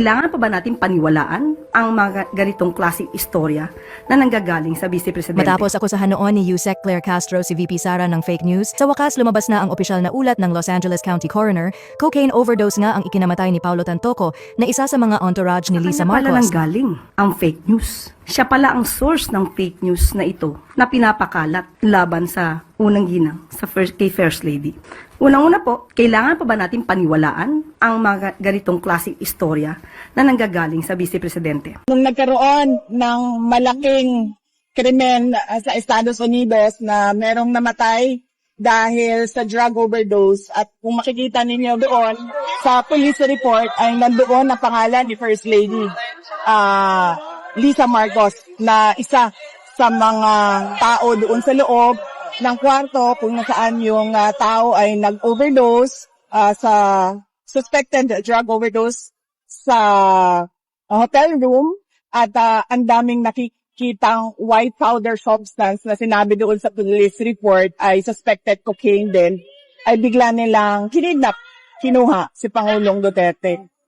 Kailangan pa ba natin paniwalaan ang mga ganitong klaseng istorya na nanggagaling sa Vice Presidente? Matapos akusahan noon ni Yusek Claire Castro si VP Sara ng fake news, sa wakas lumabas na ang opisyal na ulat ng Los Angeles County Coroner, cocaine overdose nga ang ikinamatay ni Paulo Tantoco na isa sa mga entourage ni Lisa Kanya pala Marcos. nanggaling ang fake news. Siya pala ang source ng fake news na ito na pinapakalat laban sa unang ginang, sa first, kay First Lady. Unang-una po, kailangan pa ba natin paniwalaan ang mga ganitong klaseng istorya na nanggagaling sa Vice Presidente? nung nagkaroon ng malaking krimen uh, sa Estados Unidos na merong namatay dahil sa drug overdose at kung makikita ninyo doon sa police report ay nandoon ang pangalan ni First Lady ah, Lisa Marcos na isa sa mga tao doon sa loob ng kwarto kung nasaan yung ah, tao ay nag-overdose ah, sa suspected drug overdose sa uh, hotel room at ah, ang daming nakikitang white powder substance na sinabi doon sa police report ay suspected cocaine din ay bigla nilang kinidnap, kinuha si Pangulong Duterte.